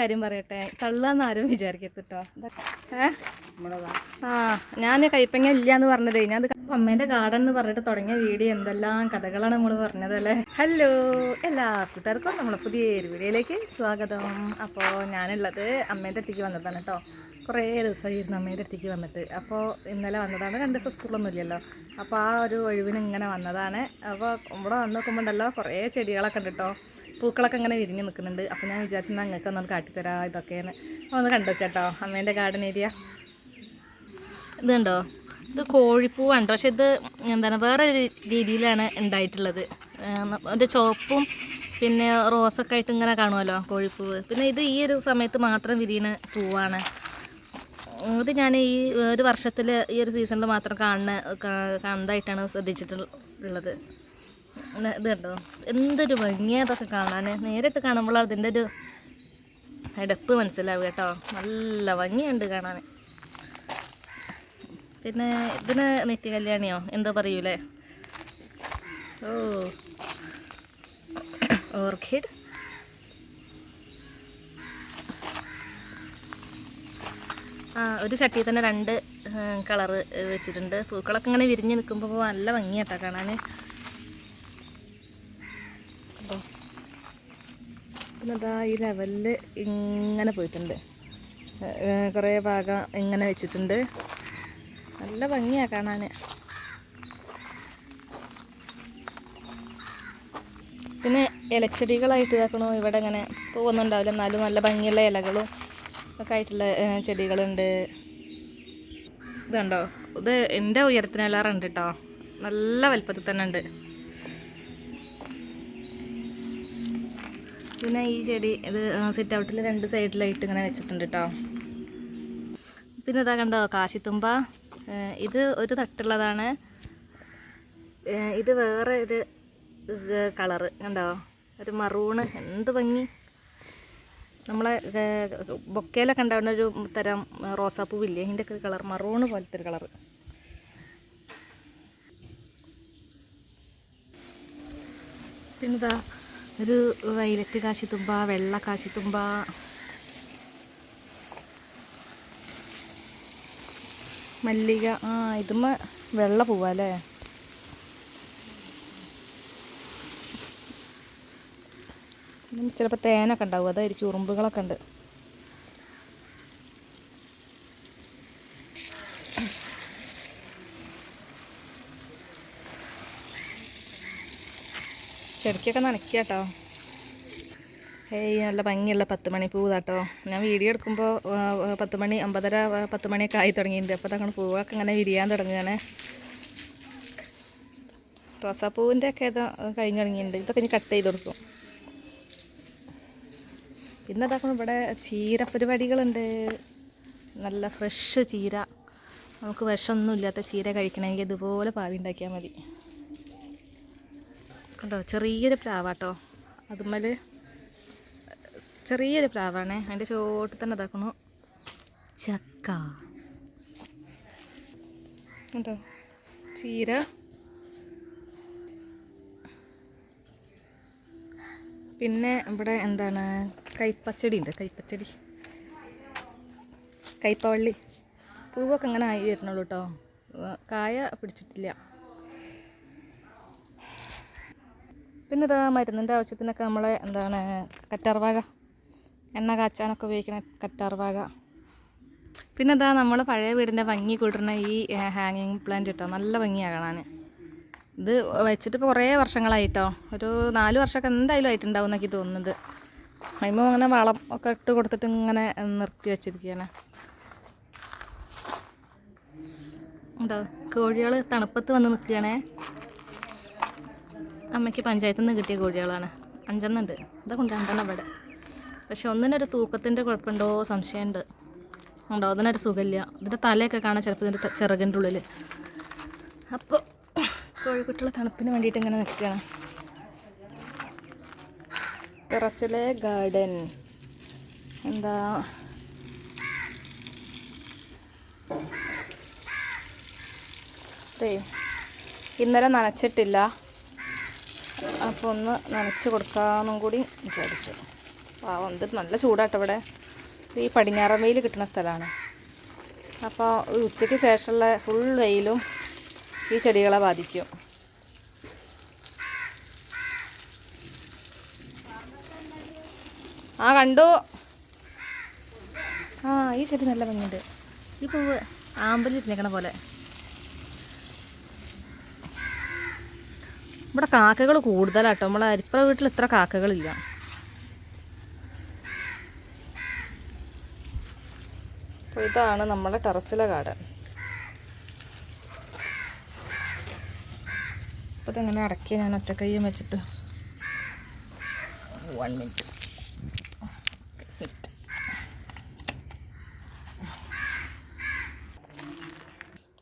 കാര്യം പറയട്ടെ? തള്ളാന്ന് ആരും വിചാരിക്കരുത് ആ ഞാൻ കൈപ്പങ്ങ ഇല്ല എന്ന് പറഞ്ഞതേ. ഞാൻ അമ്മേന്റെ ഗാർഡൻ എന്ന് പറഞ്ഞിട്ട് തുടങ്ങിയ വീഡിയോ എന്തെല്ലാം കഥകളാണ് നമ്മൾ പറഞ്ഞത് അല്ലേ? ഹലോ എല്ലാ കൂട്ടുകാർക്കും നമ്മളെ പുതിയ വീഡിയോയിലേക്ക് സ്വാഗതം. അപ്പോൾ ഞാനുള്ളത് അമ്മേന്റെ അടുത്തേക്ക് വന്നതാണ് കേട്ടോ കുറേ ദിവസമായിരുന്നു അമ്മേന്റെ അടുത്തേക്ക് വന്നിട്ട്. അപ്പോൾ ഇന്നലെ വന്നതാണ്. രണ്ട് ദിവസം സ്കൂളൊന്നും ഇല്ലല്ലോ. അപ്പോൾ ആ ഒരു ഒഴിവിന് ഇങ്ങനെ വന്നതാണ്. അപ്പോൾ ഇവിടെ വന്ന് നോക്കുമ്പോൾ ഉണ്ടല്ലോ കുറേ ചെടികളൊക്കെ ഉണ്ട് കേട്ടോ പൂക്കളൊക്കെ അങ്ങനെ വിരിഞ്ഞ് നിൽക്കുന്നുണ്ട്. അപ്പോൾ ഞാൻ വിചാരിച്ചു നിങ്ങൾക്ക് ഒന്ന് കാട്ടിത്തരാ ഇതൊക്കെയാണ് ഒന്ന് കണ്ടു കേട്ടോ അമ്മേന്റെ ഗാർഡൻ ഏരിയ ഇത് കണ്ടോ? ഇത് കോഴിപ്പൂവാണ് പക്ഷെ ഇത് എന്താണ് വേറെ രീതിയിലാണ് ഉണ്ടായിട്ടുള്ളത്. അതിന്റെ ചുവപ്പും പിന്നെ റോസൊക്കെ ആയിട്ട് ഇങ്ങനെ കാണുമല്ലോ കോഴിപ്പൂവ്. പിന്നെ ഇത് ഈ ഒരു സമയത്ത് മാത്രം വിരിയുന്ന പൂവാണ്. ഇത് ഞാൻ ഈ ഒരു വർഷത്തിൽ ഈ ഒരു സീസണിൽ മാത്രം കാണുന്ന കാണുന്നതായിട്ടാണ് ശ്രദ്ധിച്ചിട്ടുള്ളത് ഇത് കണ്ടോ? എന്തൊരു ഭംഗിയാ അതൊക്കെ കാണാൻ നേരിട്ട് കാണുമ്പോൾ അതിന്റെ ഒരു എടുപ്പ് മനസ്സിലാവുക കേട്ടോ. നല്ല ഭംഗിയുണ്ട് കാണാൻ പിന്നെ ഇതിന് നെറ്റി കല്യാണിയോ? എന്തോ പറയൂലേ? ഓ. ഓർക്കിഡ്? ആ ഒരു ചട്ടിയിൽ തന്നെ രണ്ട് കളറ് വെച്ചിട്ടുണ്ട്. പൂക്കളൊക്കെ ഇങ്ങനെ വിരിഞ്ഞ് നിൽക്കുമ്പോൾ നല്ല ഭംഗിയാട്ടോ കാണാൻ പിന്നെ അതാ ഈ ലെവലിൽ ഇങ്ങനെ പോയിട്ടുണ്ട്. കുറേ ഭാഗം ഇങ്ങനെ വെച്ചിട്ടുണ്ട്. നല്ല ഭംഗിയാ കാണാൻ പിന്നെ ഇലച്ചെടികളായിട്ട് ഇതാക്കണു. ഇവിടെ ഇങ്ങനെ പൂവൊന്നും ഉണ്ടാവില്ല എന്നാലും നല്ല ഭംഗിയുള്ള ഇലകളും ഒക്കെ ആയിട്ടുള്ള ചെടികളുണ്ട്. ഇതുണ്ടോ? ഇത് എന്റെ ഉയരത്തിനെല്ലാറുണ്ട് കേട്ടോ നല്ല വലുപ്പത്തിൽ തന്നെ ഉണ്ട്. പിന്നെ ഈ ചെടി ഇത് സിറ്റ് ഔട്ടിൽ രണ്ട് സൈഡിലായിട്ട് ഇങ്ങനെ വെച്ചിട്ടുണ്ട് കേട്ടോ പിന്നെ ഇതാ കണ്ടോ കാശിത്തുമ്പ. ഇത് ഒരു തട്ടുള്ളതാണ്. ഇത് വേറെ ഒരു കളറ് കണ്ടോ? ഒരു മറൂണ് എന്ത് ഭംഗി. നമ്മളെ ബൊക്കയിലൊക്കെ ഉണ്ടാവുന്ന ഒരു തരം റോസാപ്പൂവില്ലേ അതിന്റെ ഒക്കെ കളർ മറൂണ് പോലത്തെ ഒരു കളറ്. പിന്നെതാ ഒരു വൈലറ്റ് കാശിത്തുമ്പ വെള്ള കാശിത്തുമ്പ മല്ലിക ആ ഇതുമ്മ വെള്ള പൂവല്ലേ? ചിലപ്പോൾ തേനൊക്കെ ഉണ്ടാവും. അതായിരിക്കും ഉറുമ്പുകളൊക്കെ ഉണ്ട്. ചെടിക്കൊക്കെ നനയ്ക്കുക കേട്ടോ. ഏയ് നല്ല ഭംഗിയുള്ള പത്ത് മണി പൂ കേട്ടോ ഞാൻ വീഡിയോ എടുക്കുമ്പോൾ പത്ത് മണി അമ്പതര പത്ത് മണിയൊക്കെ ആയി തുടങ്ങിയിട്ടുണ്ട്. അപ്പോൾ തങ്ങൾ പൂവൊക്കെ ഇങ്ങനെ വിരിയാൻ തുടങ്ങുകയാണ്. റോസാപ്പൂവിന്റെ ഒക്കെ ഇത് കഴിഞ്ഞ് തുടങ്ങിയിട്ടുണ്ട്. ഇതൊക്കെ ഇനി കട്ട് ചെയ്ത് കൊടുക്കും. പിന്നെ ഇതാക്കണം ഇവിടെ ചീര പരിപാടികളുണ്ട്. നല്ല ഫ്രഷ് ചീര. നമുക്ക് വിഷമൊന്നും ഇല്ലാത്ത ചീര കഴിക്കണമെങ്കിൽ ഇതുപോലെ പാവി ഉണ്ടാക്കിയാൽ മതി. കണ്ടോ ചെറിയൊരു പ്ലാവാട്ടോ. അതുമ്മൽ ചെറിയൊരു പ്ലാവാണേ. അതിന്റെ ചോട്ടിൽ തന്നെ ഇതാക്കണു. ചക്ക. കണ്ടോ ചീര. പിന്നെ ഇവിടെ എന്താണ്? കൈപ്പച്ചടി ഉണ്ട്. കൈപ്പച്ചടി. കൈപ്പവള്ളി. പൂവൊക്കെ അങ്ങനെ ആയി വരുന്നുള്ളൂ കേട്ടോ കായ പിടിച്ചിട്ടില്ല. പിന്നെ ഇതാ മരുന്നിന്റെ ആവശ്യത്തിനൊക്കെ നമ്മൾ എന്താണ് കറ്റാർവാഴ എണ്ണ കാച്ചാനൊക്കെ ഉപയോഗിക്കുന്ന കറ്റാർവാഴ പിന്നെ ഇതാ നമ്മൾ പഴയ വീടിന്റെ ഭംഗി കൂട്ടുന്ന ഈ ഹാങ്ങിങ് പ്ലാന്റ് കേട്ടോ നല്ല ഭംഗിയാണ് ഇത് വെച്ചിട്ട് ഇപ്പോൾ കുറേ വർഷങ്ങളായിട്ടോ. ഒരു നാല് വർഷമൊക്കെ എന്തായാലും ആയിട്ടുണ്ടാവും എന്നൊക്കെ തോന്നുന്നത്. അതിമ്പോൾ അങ്ങനെ വളം ഒക്കെ ഇട്ട് കൊടുത്തിട്ട് ഇങ്ങനെ നിർത്തി വെച്ചിരിക്കുകയാണ്. എന്താ കോഴികൾ തണുപ്പത്ത് വന്ന് നിൽക്കുകയാണേ. അമ്മയ്ക്ക് പഞ്ചായത്തിൽ നിന്ന് കിട്ടിയ കോഴികളാണ്. അഞ്ചെണ്ണുണ്ട്. ഇതാ കൊണ്ട് രണ്ടെണ്ണം ഇവിടെ. പക്ഷെ ഒന്നിനൊരു തൂക്കത്തിന്റെ കുഴപ്പമുണ്ടോ? സംശയമുണ്ട്. ഉണ്ടോ? അതിനൊരു സുഖമില്ല. ഇതിന്റെ തലയൊക്കെ കാണാൻ ചിലപ്പോൾ ഇതിന്റെ ചിറകിന്റെ ഉള്ളിൽ അപ്പോൾ കോഴിക്കുട്ടികളെ തണുപ്പിന് വേണ്ടിയിട്ട് ഇങ്ങനെ നിൽക്കുകയാണ്. ടെറസിലെ ഗാർഡൻ. എന്താ? ഇന്നലെ നനച്ചിട്ടില്ല. അപ്പോൾ ഒന്ന് നനച്ച് കൊടുക്കാമെന്നും കൂടി വിചാരിച്ചു. ആ എന്ത് നല്ല ചൂടാട്ടോ ഇവിടെ. ഈ പടിഞ്ഞാറൻ വെയിൽ കിട്ടുന്ന സ്ഥലമാണ്. അപ്പോൾ ഉച്ചയ്ക്ക് ശേഷമുള്ള ഫുൾ വെയിലും ഈ ചെടികളെ ബാധിക്കും. ആ കണ്ടു? ആ ഈ ചെടി നല്ല ഭംഗിയുണ്ട്. ഈ പൂവ് ആമ്പലിൽ നിൽക്കണ പോലെ. ഇവിടെ കാക്കകൾ കൂടുതലാട്ടോ. നമ്മളെ അരിപ്പുറ വീട്ടിൽ ഇത്ര കാക്കകളില്ല. ഇതാണ് നമ്മളെ ടെറസിലെ കാട് അപ്പോൾ ഇതെങ്ങനെ അടക്കി ഞാൻ ഒറ്റക്കയ്യും വെച്ചിട്ട്? വൺ മിനിറ്റ് സെറ്റ്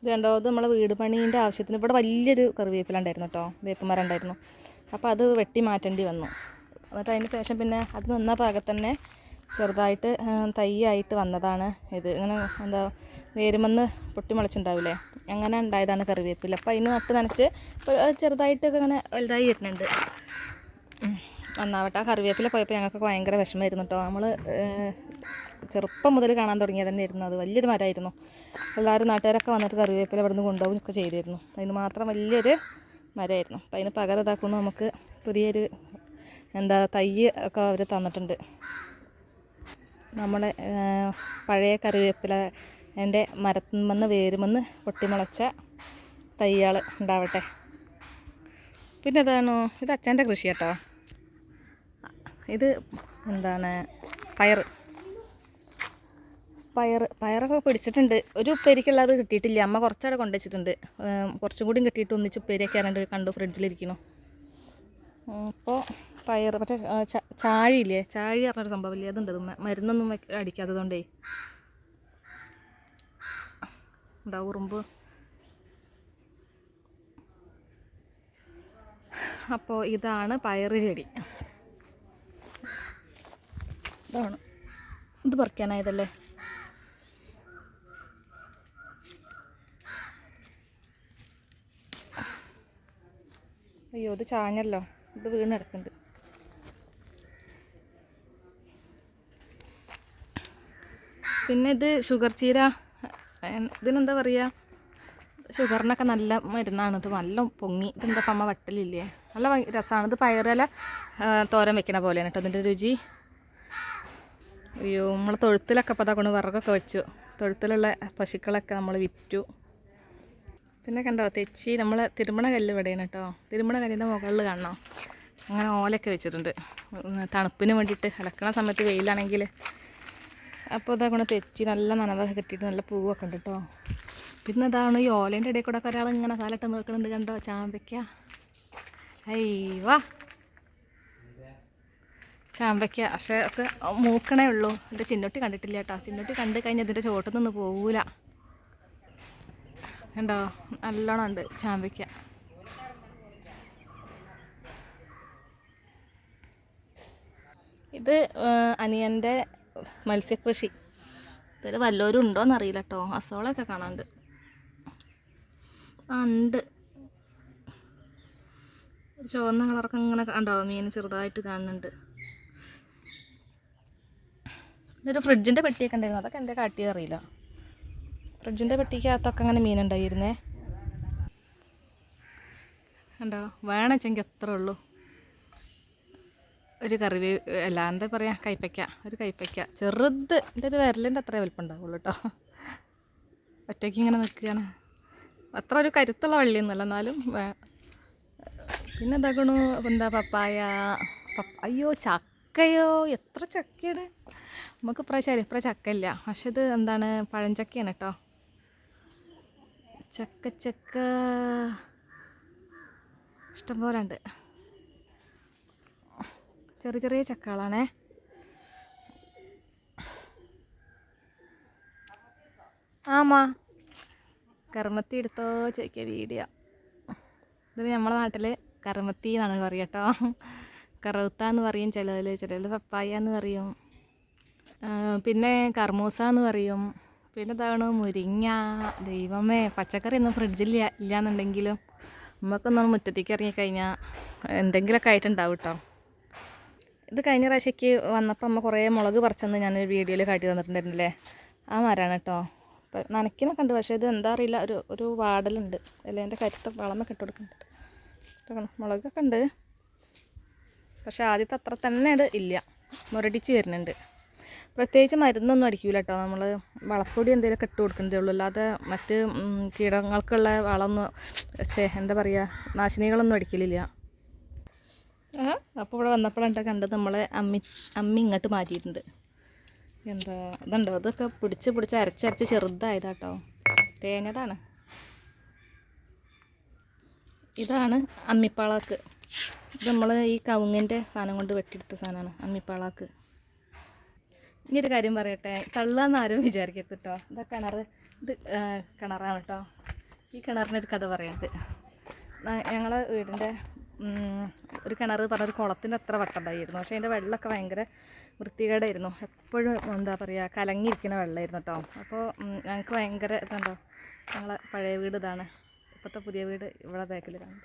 ഇത് കണ്ടോ? ഇത് നമ്മളെ വീട് പണീന്റെ ആവശ്യത്തിന് ഇവിടെ വലിയൊരു കറിവേപ്പില ഉണ്ടായിരുന്നു കേട്ടോ. വേപ്പമരം ഉണ്ടായിരുന്നു അപ്പോൾ അത് വെട്ടി മാറ്റേണ്ടി വന്നു. എന്നിട്ട് അതിന് ശേഷം പിന്നെ അത് നിന്ന പാകത്ത് തന്നെ ചെറുതായിട്ട് തൈയായിട്ട് വന്നതാണ് ഇത്. ഇങ്ങനെ എന്താ വേരുമെന്ന് പൊട്ടി മുളച്ചുണ്ടാവില്ലേ അങ്ങനെ ഉണ്ടായതാണ് കറിവേപ്പില. അപ്പോൾ അതിന് നട്ട് നനച്ച് ചെറുതായിട്ടൊക്കെ ഇങ്ങനെ വലുതായി വരുന്നുണ്ട്. വന്നാവട്ടെ ആ കറിവേപ്പില പോയപ്പോൾ ഞങ്ങൾക്ക് ഭയങ്കര വിഷമമായിരുന്നു കേട്ടോ. നമ്മൾ ചെറുപ്പം മുതൽ കാണാൻ തുടങ്ങിയത് തന്നെയായിരുന്നു അത് വലിയൊരു മരമായിരുന്നു. എല്ലാവരും നാട്ടുകാരൊക്കെ വന്നിട്ട് കറിവേപ്പില ഇവിടെ നിന്ന് കൊണ്ടുപോകും ഒക്കെ ചെയ്തിരുന്നു. അതിന് മാത്രം വലിയൊരു മരമായിരുന്നു. അപ്പം അതിന് പകരം ഇതാക്കുമ്പോൾ നമുക്ക് പുതിയൊരു എന്താ തൈ ഒക്കെ അവർ തന്നിട്ടുണ്ട്. നമ്മുടെ പഴയ കറിവേപ്പില എന്റെ മരത്തുമെന്ന് വേരുമെന്ന് പൊട്ടിമുളച്ച തൈകൾ ഉണ്ടാവട്ടെ. പിന്നെ ഇതാണോ? ഇത് അച്ഛന്റെ കൃഷി കേട്ടോ ഇത് എന്താണ്? പയർ പയർ പയറൊക്കെ പിടിച്ചിട്ടുണ്ട്. ഒരു ഉപ്പേരിക്കുള്ളത് കിട്ടിയിട്ടില്ല. അമ്മ കുറച്ചവിടെ കൊണ്ടുവച്ചിട്ടുണ്ട്. കുറച്ചും കൂടി കിട്ടിയിട്ട് ഒന്നിച്ച് ഉപ്പേരിയൊക്കെ ആരണ്ട് കണ്ടു ഫ്രിഡ്ജിലിരിക്കണു അപ്പോൾ പയർ മറ്റേ ചാഴിയില്ലേ? ചാഴി പറഞ്ഞൊരു സംഭവമില്ലേ? അതുണ്ട് മരുന്നൊന്നും അടിക്കാത്തതുകൊണ്ടേ. ഉണ്ടാവും ഉറുമ്പ്? അപ്പോൾ ഇതാണ് പയറ് ചെടി. ഇതാണ്. ഇത് പറിക്കാനായതല്ലേ? അയ്യോ ഇത് ചാഞ്ഞല്ലോ. ഇത് വീണ് കിടക്കുന്നുണ്ട്. പിന്നെ ഇത് ഷുഗർ ചീര ഇതിനെന്താ പറയുക ഷുഗറിനൊക്കെ നല്ല മരുന്നാണ്. ഇത് നല്ല പൊങ്ങി. ഇതെന്താ അമ്മ വട്ടലില്ലേ? നല്ല രസമാണ് ഇത് പയറല തോരൻ വെക്കണ പോലെയാണ് കേട്ടോ അതിന്റെ രുചി. അയ്യോ നമ്മൾ തൊഴുത്തിലൊക്കെ അപ്പോൾ അതാ കൊണ്ട് വിറകൊക്കെ വെച്ചു. തൊഴുത്തിലുള്ള പശുക്കളൊക്കെ നമ്മൾ വിറ്റു. പിന്നെ കണ്ടോ തെച്ചി നമ്മൾ തിരുമണ കല്ല് ഇവിടെയാണ് കേട്ടോ. തിരുമണ കല്ലിന്റെ മുകളിൽ കാണണോ? അങ്ങനെ ഓലൊക്കെ വെച്ചിട്ടുണ്ട്. തണുപ്പിന് വേണ്ടിയിട്ട് അലക്കണ സമയത്ത് വെയിലാണെങ്കിൽ. അപ്പോൾ ഇതാ കൊണ്ട് തെച്ചി നല്ല നനവൊക്കെ കിട്ടിയിട്ട് നല്ല പൂവൊക്കെ ഉണ്ട് കേട്ടോ. പിന്നെ ഇതാണ് ഈ ഓലേന്റെ ഇടയിൽ കൂടെ ഒരാൾ ഇങ്ങനെ കാലിട്ട് നോക്കുന്നുണ്ട് കണ്ടോ ചാമ്പയ്ക്ക. അയ്യവാ ചാമ്പയ്ക്ക. പക്ഷേ ഒക്കെ മൂക്കണേ ഉള്ളൂ. എന്റെ ചിന്നൊട്ടി കണ്ടിട്ടില്ല കേട്ടോ. ചിന്നൊട്ടി കണ്ട് കഴിഞ്ഞാൽ ഇതിന്റെ ചോട്ടിൽ നിന്ന് പോകൂല കണ്ടോ നല്ലോണം ഉണ്ട്. ചാമ്പയ്ക്ക. ഇത് അനിയന്റെ മത്സ്യകൃഷി. ഇതിൽ വല്ലവരും ഉണ്ടോയെന്ന് കേട്ടോ അസോളൊക്കെ കാണാണ്ട് ആ ഉണ്ട്. ചുവന്ന കളറൊക്കെ ഇങ്ങനെ ഉണ്ടാവും മീൻ ചെറുതായിട്ട് കാണുന്നുണ്ട്. ഇതൊരു ഫ്രിഡ്ജിന്റെ പെട്ടിയൊക്കെ ഉണ്ടായിരുന്നു. അതൊക്കെ എന്താ കാട്ടിയത് അറിയില്ല ഫ്രിഡ്ജിന്റെ പെട്ടിക്കകത്തൊക്കെ അങ്ങനെ മീനുണ്ടായിരുന്നേ. കണ്ടോ? വേണമെച്ചെങ്കിൽ എത്ര ഉള്ളൂ? ഒരു കറിവേ അല്ല എന്താ പറയുക കൈപ്പയ്ക്ക ഒരു കൈപ്പയ്ക്ക. ചെറുത് എന്റെ ഒരു വിരലിന്റെ അത്രേ വലിപ്പം ഉണ്ടാവുള്ളൂ കേട്ടോ. ഒറ്റയ്ക്ക് ഇങ്ങനെ നിൽക്കുകയാണ്. അത്ര ഒരു കരുത്തുള്ള വള്ളിയൊന്നുമല്ല എന്നാലും പിന്നെ എന്താക്കണു എന്താ പപ്പായ? പപ്പ അയ്യോ ചക്കയോ? എത്ര ചക്കയാണ്? നമുക്ക് ഇപ്രാവശ്യം ഇപ്രാവശ്യം ചക്കയില്ല പക്ഷെ ഇത് എന്താണ്? പഴഞ്ചക്കയാണ് കേട്ടോ. ചക്ക ചക്ക. ഇഷ്ടംപോലെ ഉണ്ട്. ചെറിയ ചെറിയ ചക്കകളാണേ. ആമാ. കർമ്മത്തി എടുത്തോ ചോദിക്കുക വീഡിയോ. ഇത് നമ്മളെ നാട്ടിൽ കർമ്മത്തി എന്നാണ് പറയുക കേട്ടോ. കറുത്ത എന്ന് പറയും ചിലതിൽ ചിലതിൽ പപ്പായ എന്ന് പറയും. പിന്നെ കർമൂസ എന്ന് പറയും. പിന്നെ ഇതാണ് മുരിങ്ങ ദൈവമേ പച്ചക്കറി ഒന്നും ഫ്രിഡ്ജിൽ ഇല്ലാന്നുണ്ടെങ്കിലും നമുക്കൊന്നും മുറ്റത്തേക്ക് ഇറങ്ങിക്കഴിഞ്ഞാൽ എന്തെങ്കിലുമൊക്കെ ആയിട്ടുണ്ടാവും കേട്ടോ ഇത് കഴിഞ്ഞ പ്രാവശ്യക്ക് വന്നപ്പോൾ അമ്മ കുറേ മുളക് പറിച്ചെന്ന് ഞാനൊരു വീഡിയോയിൽ കാട്ടി തന്നിട്ടുണ്ടായിരുന്നില്ലേ? ആ മരമാണ് കേട്ടോ ഇപ്പം നനയ്ക്കുന്നൊക്കെ ഉണ്ട് പക്ഷേ ഇത് എന്താ അറിയില്ല ഒരു ഒരു വാടലുണ്ട്. അതിന്റെ കരുത്ത് വളമൊക്കെ ഇട്ട് കൊടുക്കുന്നുണ്ട്. മുളകൊക്കെ ഉണ്ട്. പക്ഷേ ആദ്യത്തെ അത്ര തന്നെ ഇല്ല. മുരടിച്ച് വരുന്നുണ്ട്. പ്രത്യേകിച്ച് മരുന്നൊന്നും അടിക്കൂല കേട്ടോ നമ്മൾ വളപ്പൊടി എന്തെങ്കിലുമൊക്കെ ഇട്ട് കൊടുക്കുന്നതേ ഉള്ളൂ. അല്ലാതെ മറ്റ് കീടങ്ങൾക്കുള്ള വളമൊന്നും പക്ഷേ എന്താ പറയുക നാശിനികളൊന്നും അടിക്കലില്ല. അപ്പോൾ ഇവിടെ വന്നപ്പോഴാണ് കണ്ടത് നമ്മളെ അമ്മി അമ്മി ഇങ്ങോട്ട് മാറ്റിയിട്ടുണ്ട്. എന്താ ഇതുണ്ടോ? ഇതൊക്കെ പിടിച്ച് പിടിച്ച് അരച്ചരച്ച് ചെറുതായതാട്ടോ. തേങ്ങതാണ്. ഇതാണ് അമ്മിപ്പാളാക്ക്. ഇത് നമ്മൾ ഈ കവുങ്ങിന്റെ സാധനം കൊണ്ട് വെട്ടിയെടുത്ത സാധനമാണ് അമ്മിപ്പാളാക്ക്. ഇനി ഒരു കാര്യം പറയട്ടെ. കള്ളാന്ന് ആരും വിചാരിക്കരുത് കേട്ടോ ഇതാ കിണർ ഇത് കിണറാണ് കേട്ടോ ഈ കിണറിനൊരു കഥ പറയരുത് ഞങ്ങളെ വീടിന്റെ ഒരു കിണർ പറഞ്ഞൊരു കുളത്തിന്റെ അത്ര വട്ടണ്ടായിരുന്നു. പക്ഷേ അതിന്റെ വെള്ളമൊക്കെ ഭയങ്കര വൃത്തികേടായിരുന്നു. എപ്പോഴും എന്താ പറയുക കലങ്ങിയിരിക്കുന്ന വെള്ളമായിരുന്നു കേട്ടോ അപ്പോൾ ഞങ്ങൾക്ക് ഭയങ്കര ഇതുണ്ടോ ഞങ്ങളെ പഴയ വീട് ഇതാണ്. ഇപ്പോഴത്തെ പുതിയ വീട് ഇവിടെ ബാക്കിൽ കാണും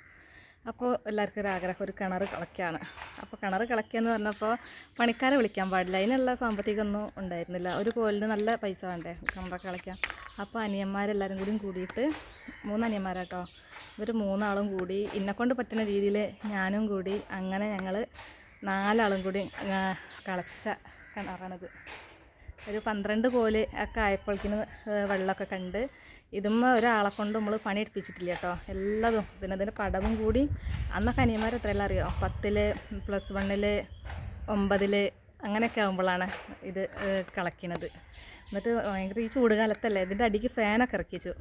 അപ്പോൾ എല്ലാവർക്കും ഒരു ആഗ്രഹം ഒരു കിണർ കളയ്ക്കാണ്. അപ്പോൾ കിണർ കളയ്ക്കുക എന്ന് പറഞ്ഞപ്പോൾ പണിക്കാരെ വിളിക്കാൻ പാടില്ല. അതിനുള്ള സാമ്പത്തികമൊന്നും ഉണ്ടായിരുന്നില്ല. ഒരു കോലിന് നല്ല പൈസ വേണ്ടേ കിണറൊക്കെ കളയ്ക്കാൻ? അപ്പോൾ അനിയന്മാരെല്ലാവരും കൂടിയും കൂടിയിട്ട് മൂന്ന് അനിയന്മാരാട്ടോ ഇവർ മൂന്നാളും കൂടി ഇന്നെക്കൊണ്ട് പറ്റുന്ന രീതിയിൽ ഞാനും കൂടി അങ്ങനെ ഞങ്ങൾ നാലാളും കൂടി കളച്ച കിണറാണിത്. ഒരു പന്ത്രണ്ട് കോൽ ഒക്കെ ആയപ്പോഴേക്കിന് വെള്ളമൊക്കെ കണ്ട് ഇതുമ്മ ഒരാളെ കൊണ്ട് നമ്മൾ പണി എടുപ്പിച്ചിട്ടില്ല കേട്ടോ. എല്ലാതും പിന്നെ അതിന്റെ പടവും കൂടി അന്നൊക്കെ അനിയന്മാർ എത്രയെല്ലാം അറിയോ? പത്തിൽ പ്ലസ് വണ്ണിൽ ഒമ്പതിൽ അങ്ങനെയൊക്കെ ആകുമ്പോഴാണ് ഇത് കളക്കണത്. എന്നിട്ട് ഭയങ്കര ഈ ചൂട് കാലത്തല്ലേ ഇതിന്റെ അടിക്ക് ഫാനൊക്കെ ഇറക്കി വെച്ചു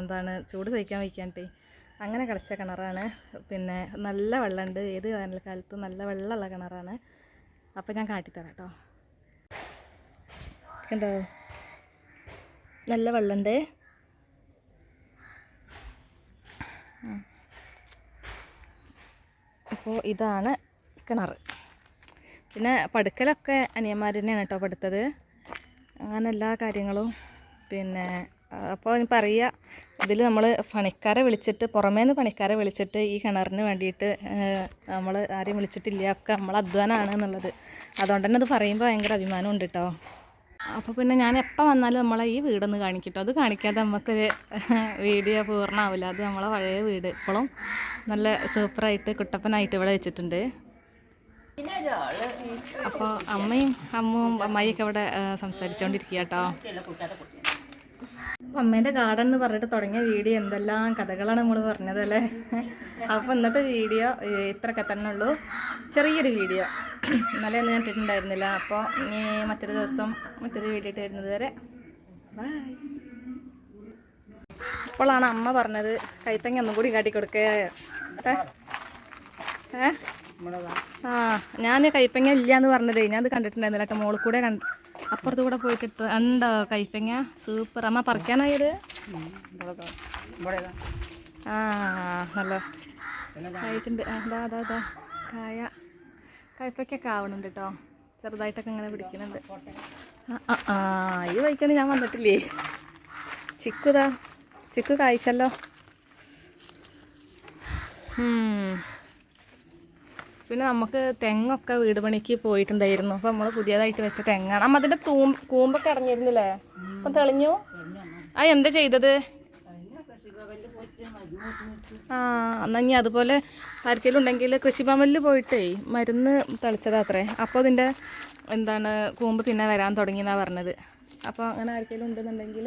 എന്താണ് ചൂട് സഹിക്കാൻ വയ്ക്കാണ്ടേ അങ്ങനെ കളിച്ച കിണറാണ്. പിന്നെ നല്ല വെള്ളമുണ്ട് ഏത് വേനൽക്കാലത്തും നല്ല വെള്ളമുള്ള കിണറാണ്. അപ്പോൾ ഞാൻ കാട്ടിത്തരാം കേട്ടോ. കണ്ടോ നല്ല വെള്ളണ്ട്. അപ്പോൾ ഇതാണ് കിണർ പിന്നെ പടുക്കലൊക്കെ അനിയന്മാർ തന്നെയാണ് കേട്ടോ പടുത്തത്. അങ്ങനെ എല്ലാ കാര്യങ്ങളും. പിന്നെ അപ്പോൾ ഇനി പറയുക ഇതിൽ നമ്മൾ പണിക്കാരെ വിളിച്ചിട്ട് പുറമേ നിന്ന് പണിക്കാരെ വിളിച്ചിട്ട് ഈ കിണറിന് വേണ്ടിയിട്ട് നമ്മൾ ആരെയും വിളിച്ചിട്ടില്ല. ഒക്കെ നമ്മൾ അധ്വാനമാണ് എന്നുള്ളത്. അതുകൊണ്ട് തന്നെ അത് പറയുമ്പോൾ ഭയങ്കര അഭിമാനമുണ്ട് കേട്ടോ. അപ്പോൾ പിന്നെ ഞാൻ എപ്പോൾ വന്നാലും നമ്മളെ ഈ വീടൊന്ന് കാണിക്കട്ടോ. അത് കാണിക്കാതെ നമുക്കൊരു വീഡിയോ പൂർണമാവില്ല അത് നമ്മളെ പഴയ വീട്. ഇപ്പോഴും നല്ല സൂപ്പറായിട്ട് കുട്ടപ്പനായിട്ട് ഇവിടെ വെച്ചിട്ടുണ്ട്. അപ്പോൾ അമ്മയും അമ്മയും അമ്മായിയൊക്കെ ഇവിടെ സംസാരിച്ചുകൊണ്ടിരിക്കുക കേട്ടോ അമ്മേന്റെ ഗാർഡൻ എന്ന് പറഞ്ഞിട്ട് തുടങ്ങിയ വീഡിയോ എന്തെല്ലാം കഥകളാണ് നമ്മൾ പറഞ്ഞത് അല്ലേ? അപ്പോൾ ഇന്നത്തെ വീഡിയോ ഇത്രയൊക്കെ തന്നെ ഉള്ളൂ. ചെറിയൊരു വീഡിയോ ഇന്നലെ ഞാൻ ഇട്ടിട്ടുണ്ടായിരുന്നില്ല. അപ്പോൾ ഇനി മറ്റൊരു ദിവസം മറ്റൊരു വീഡിയോ ഇട്ട് വരുന്നത് വരെ. ബൈ ഇപ്പോഴാണ് അമ്മ പറഞ്ഞത് കൈത്തങ്ങ ഒന്നും കൂടി കാട്ടി കൊടുക്കേ ഏ? ആ ഞാൻ കൈപ്പങ്ങ ഇല്ല എന്ന് പറഞ്ഞതേ. ഞാൻ അത് കണ്ടിട്ടുണ്ടായിരുന്നില്ല കേട്ടോ. മോളിൽ കൂടെ കണ്ട് അപ്പുറത്ത് കൂടെ പോയിട്ട് ഉണ്ടോ കൈപ്പങ്ങ? സൂപ്പർ. അമ്മ പറിക്കാനായത്? ആ നല്ല ആയിട്ടുണ്ട്. ദാ ദാ ദാ. കായ കയ്പയ്ക്കൊക്കെ ആവണുണ്ട് കേട്ടോ. ചെറുതായിട്ടൊക്കെ ഇങ്ങനെ പിടിക്കുന്നുണ്ട് ആ, ആ ഈ വൈക്കാണ് ഞാൻ വന്നിട്ടില്ലേ? ചിക്കുതാ. ചിക്കു കായ്ച്ചല്ലോ. പിന്നെ നമുക്ക് തെങ്ങൊക്കെ വീട് പണിക്ക് പോയിട്ടുണ്ടായിരുന്നു. അപ്പോൾ നമ്മൾ പുതിയതായിട്ട് വെച്ച തെങ്ങാണ്. അമ്മ അതിന്റെ തൂം കൂമ്പൊക്കെ ഇറങ്ങിയിരുന്നില്ലേ അപ്പം തെളിഞ്ഞു? ആ എന്താ ചെയ്തത്? ആ എന്നാൽ ഇനി അതുപോലെ ആർക്കെങ്കിലും കൃഷിഭവനിൽ പോയിട്ടേ മരുന്ന് തളിച്ചതാ അത്രേ അപ്പോൾ അതിന്റെ എന്താണ് കൂമ്പ് പിന്നെ വരാൻ തുടങ്ങി എന്നാണ് പറഞ്ഞത്. അപ്പോൾ അങ്ങനെ ആർക്കെങ്കിലും ഉണ്ടെന്നുണ്ടെങ്കിൽ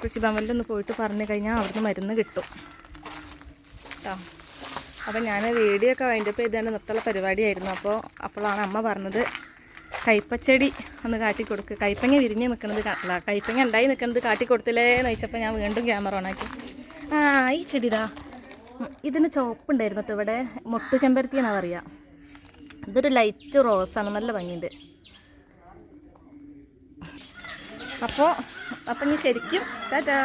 കൃഷിഭവനിൽ ഒന്ന് പോയിട്ട് പറഞ്ഞു കഴിഞ്ഞാൽ അവിടുന്ന് മരുന്ന് കിട്ടും. കേട്ടോ അപ്പം ഞാൻ വീഡിയോ ഒക്കെ വൈൻഡപ്പ് ചെയ്താണ് നിർത്തുള്ള പരിപാടിയായിരുന്നു. അപ്പോൾ അപ്പോഴാണ് അമ്മ പറഞ്ഞത് കൈപ്പച്ചെടി ഒന്ന് കാട്ടി കൊടുക്കുക കൈപ്പങ്ങ വിരിഞ്ഞ് നിൽക്കുന്നത് അല്ല കൈപ്പങ്ങ ഉണ്ടായി നിൽക്കുന്നത് കാട്ടി കൊടുത്തില്ലേ എന്ന് ചോദിച്ചപ്പോൾ ഞാൻ വീണ്ടും ക്യാമറ ഓണാക്കി ആ ഈ ചെടിതാ. ഇതിന് ചുവപ്പുണ്ടായിരുന്നു കേട്ടോ ഇവിടെ. മൊട്ടു ചെമ്പരത്തി എന്നാണ് പറയുക ഇതൊരു ലൈറ്റ് റോസാണ് നല്ല ഭംഗിയുണ്ട്. അപ്പോൾ അപ്പം ഇനി ശരിക്കും ടാറ്റാ.